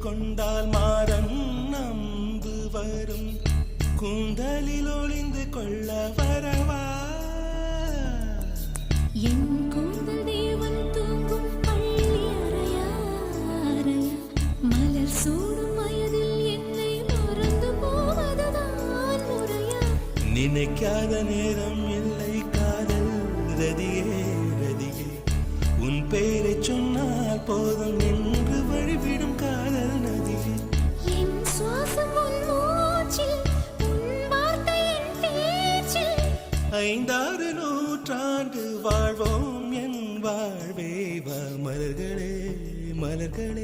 கொண்டால் மாறன் நம்பு வரும். கூந்தலில் ஒளிந்து கொள்ள நினைக்காத நேரம் இல்லை காதல் ரதியே ரதியே. உன் பெயரை சொன்னால் போதும் நின்று வழிவிடும் காதல் நதியே. ஐந்தாறு நூற்றாண்டு வாழ்வோம் என் வாழ்வே மலர்களே மலர்களே.